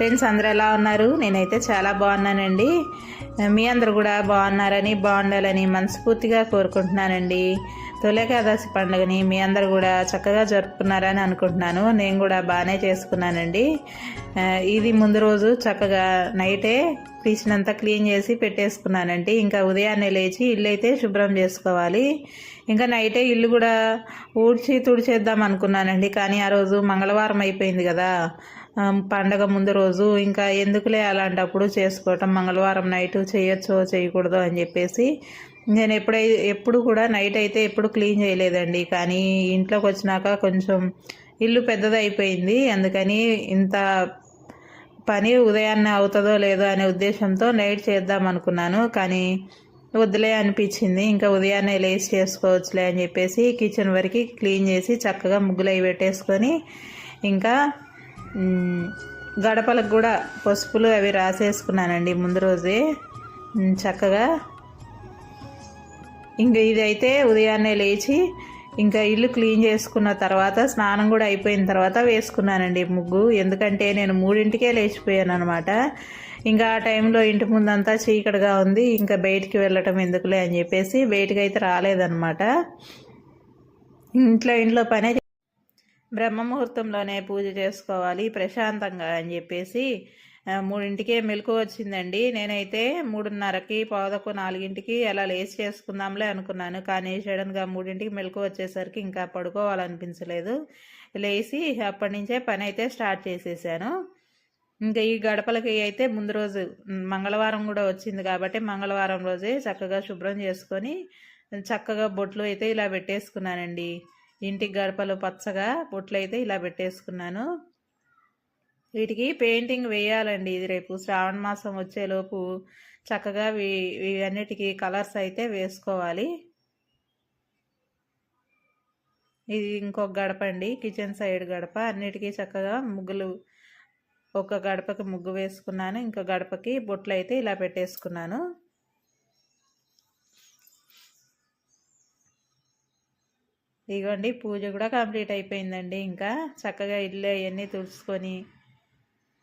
Friends అందరు ఎలా ఉన్నారు? నేనైతే చాలా బాగున్నానండి. మీ అందరు కూడా బాగున్నారని బాగుండాలని మనస్ఫూర్తిగా కోరుకుంటున్నానండి. తొలేకాదశి పండుగని మీ అందరు కూడా చక్కగా జరుపుకున్నారని అనుకుంటున్నాను. నేను కూడా బాగానే చేసుకున్నానండి. ఇది ముందు రోజు చక్కగా నైటే కిచెన్ అంతా క్లీన్ చేసి పెట్టేసుకున్నానండి. ఇంకా ఉదయాన్నే లేచి ఇల్లు అయితే శుభ్రం చేసుకోవాలి. ఇంకా నైటే ఇల్లు కూడా ఊడ్చి తుడిచేద్దాం అనుకున్నానండి. కానీ ఆ రోజు మంగళవారం అయిపోయింది కదా. పండగ ముందు రోజు ఇంకా ఎందుకులే అలాంటప్పుడు చేసుకోవటం మంగళవారం నైట్ చేయొచ్చో చేయకూడదో అని చెప్పేసి నేను ఎప్పుడై ఎప్పుడు కూడా నైట్ అయితే ఎప్పుడు క్లీన్ చేయలేదండి. కానీ ఇంట్లోకి వచ్చినాక కొంచెం ఇల్లు పెద్దదైపోయింది. అందుకని ఇంత పని ఉదయాన్నే అవుతుందో లేదో అనే ఉద్దేశంతో నైట్ చేద్దాం అనుకున్నాను. కానీ వద్దులే అనిపించింది. ఇంకా ఉదయాన్నే లేచి చేసుకోవచ్చులే అని చెప్పేసి కిచెన్ వరకు క్లీన్ చేసి చక్కగా ముగ్గులు అవి పెట్టేసుకొని ఇంకా గడపలకు కూడా పసుపులు అవి రాసేసుకున్నానండి ముందు రోజే. చక్కగా. ఇంకా ఇదైతే ఉదయాన్నే లేచి ఇంకా ఇల్లు క్లీన్ చేసుకున్న తర్వాత స్నానం కూడా అయిపోయిన తర్వాత వేసుకున్నానండి ముగ్గు. ఎందుకంటే నేను మూడింటికే లేచిపోయాను అనమాట ఇంకా ఆ టైంలో ఇంటి ముందంతా చీకటిగా ఉంది. ఇంకా బయటికి వెళ్ళటం ఎందుకులే అని చెప్పేసి బయటికి అయితే రాలేదన్నమాట. ఇంట్లో ఇంట్లో పనే బ్రహ్మ ముహూర్తంలోనే పూజ చేసుకోవాలి ప్రశాంతంగా అని చెప్పేసి మూడింటికే మెలకు వచ్చిందండి. నేనైతే మూడున్నరకి పావుదకు నాలుగింటికి అలా లేచి చేసుకుందాంలే అనుకున్నాను. కానీ సడన్గా మూడింటికి మెలకు వచ్చేసరికి ఇంకా పడుకోవాలనిపించలేదు. లేచి అప్పటి నుంచే పని అయితే స్టార్ట్ చేసేసాను. ఇంకా ఈ గడపలకి అయితే ముందు రోజు మంగళవారం కూడా వచ్చింది కాబట్టి మంగళవారం రోజే చక్కగా శుభ్రం చేసుకొని చక్కగా బొట్లు అయితే ఇలా పెట్టేసుకున్నానండి. ఇంటికి గడపలు పచ్చగా బొట్లు అయితే ఇలా పెట్టేసుకున్నాను. వీటికి పెయింటింగ్ వేయాలండి ఇది రేపు. శ్రావణ మాసం వచ్చేలోపు చక్కగా వీ కలర్స్ అయితే వేసుకోవాలి. ఇది ఇంకొక గడప అండి కిచెన్ సైడ్ గడప. అన్నిటికీ చక్కగా ముగ్గులు ఒక గడపకి ముగ్గు వేసుకున్నాను. ఇంకో గడపకి బొట్లు అయితే ఇలా పెట్టేసుకున్నాను. ఇదిగోండి పూజ కూడా కంప్లీట్ అయిపోయిందండి. ఇంకా చక్కగా ఇల్లు అవన్నీ తుడుచుకొని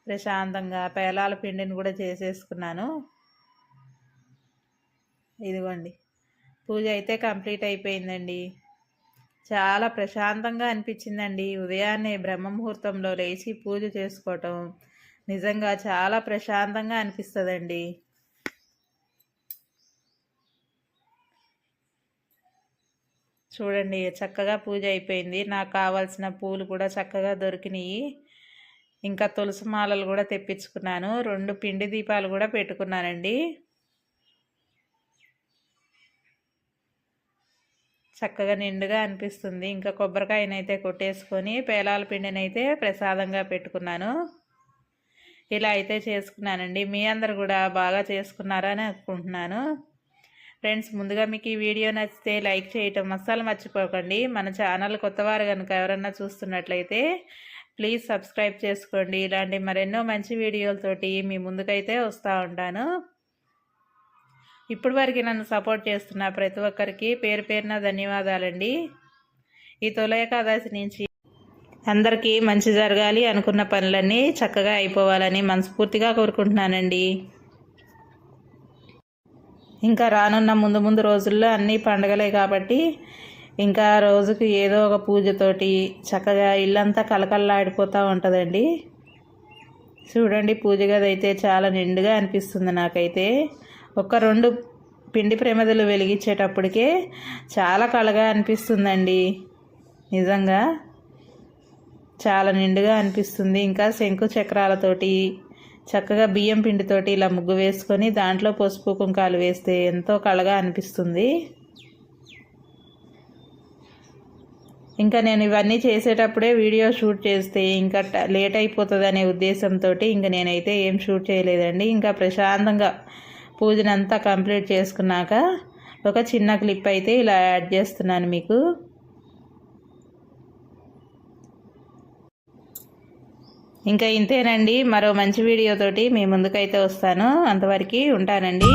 ప్రశాంతంగా పేలాల పిండిని కూడా చేసేసుకున్నాను. ఇదిగోండి పూజ అయితే కంప్లీట్ అయిపోయిందండి. చాలా ప్రశాంతంగా అనిపించిందండి. ఉదయాన్నే బ్రహ్మ ముహూర్తంలో లేచి పూజ చేసుకోవటం నిజంగా చాలా ప్రశాంతంగా అనిపిస్తుందండి. చూడండి చక్కగా పూజ అయిపోయింది. నాకు కావాల్సిన పూలు కూడా చక్కగా దొరికినాయి. ఇంకా తులసి మాలలు కూడా తెప్పించుకున్నాను. రెండు పిండి దీపాలు కూడా పెట్టుకున్నానండి. చక్కగా నిండుగా అనిపిస్తుంది. ఇంకా కొబ్బరికాయనైతే కొట్టేసుకొని పేలాల పిండినైతే ప్రసాదంగా పెట్టుకున్నాను. ఇలా అయితే చేసుకున్నానండి. మీ అందరు కూడా బాగా చేసుకున్నారని అనుకుంటున్నాను. ఫ్రెండ్స్ ముందుగా మీకు ఈ వీడియో నచ్చితే లైక్ చేయటం అస్సలు మర్చిపోకండి. మన ఛానల్ కొత్తవారు కనుక ఎవరన్నా చూస్తున్నట్లయితే ప్లీజ్ సబ్స్క్రైబ్ చేసుకోండి. ఇలాంటి మరెన్నో మంచి వీడియోలతోటి మీ ముందుకైతే వస్తూ ఉంటాను. ఇప్పటి వరకు నన్ను సపోర్ట్ చేస్తున్న ప్రతి ఒక్కరికి పేరు పేరున ధన్యవాదాలండి. ఈ తొలయకాదాశి నుంచి అందరికీ మంచి జరగాలి అనుకున్న పనులన్నీ చక్కగా అయిపోవాలని మనస్ఫూర్తిగా కోరుకుంటున్నానండి. ఇంకా రానున్న ముందు ముందు రోజుల్లో అన్నీ పండగలే కాబట్టి ఇంకా రోజుకి ఏదో ఒక పూజతోటి చక్కగా ఇల్లంతా కలకల్లాడిపోతూ ఉంటుందండి. చూడండి పూజ గది అయితే చాలా నిండుగా అనిపిస్తుంది నాకైతే. ఒక రెండు పిండి ప్రమిదలు వెలిగించేటప్పటికే చాలా కళగా అనిపిస్తుందండి. నిజంగా చాలా నిండుగా అనిపిస్తుంది. ఇంకా శంకు చక్రాలతోటి చక్కగా బియ్యం పిండితోటి ఇలా ముగ్గు వేసుకొని దాంట్లో పసుపు కుంకాలు వేస్తే ఎంతో కళగా అనిపిస్తుంది. ఇంకా నేను ఇవన్నీ చేసేటప్పుడే వీడియో షూట్ చేస్తే ఇంకా లేట్ అయిపోతుంది అనే ఉద్దేశంతో ఇంకా నేనైతే ఏం షూట్ చేయలేదండి. ఇంకా ప్రశాంతంగా పూజనంతా కంప్లీట్ చేసుకున్నాక ఒక చిన్న క్లిప్ అయితే ఇలా యాడ్ చేస్తున్నాను మీకు. ఇంకా ఇంతేనండి. మరో మంచి వీడియోతోటి మీ ముందుకైతే వస్తాను. అంతవరకు ఉంటానండి.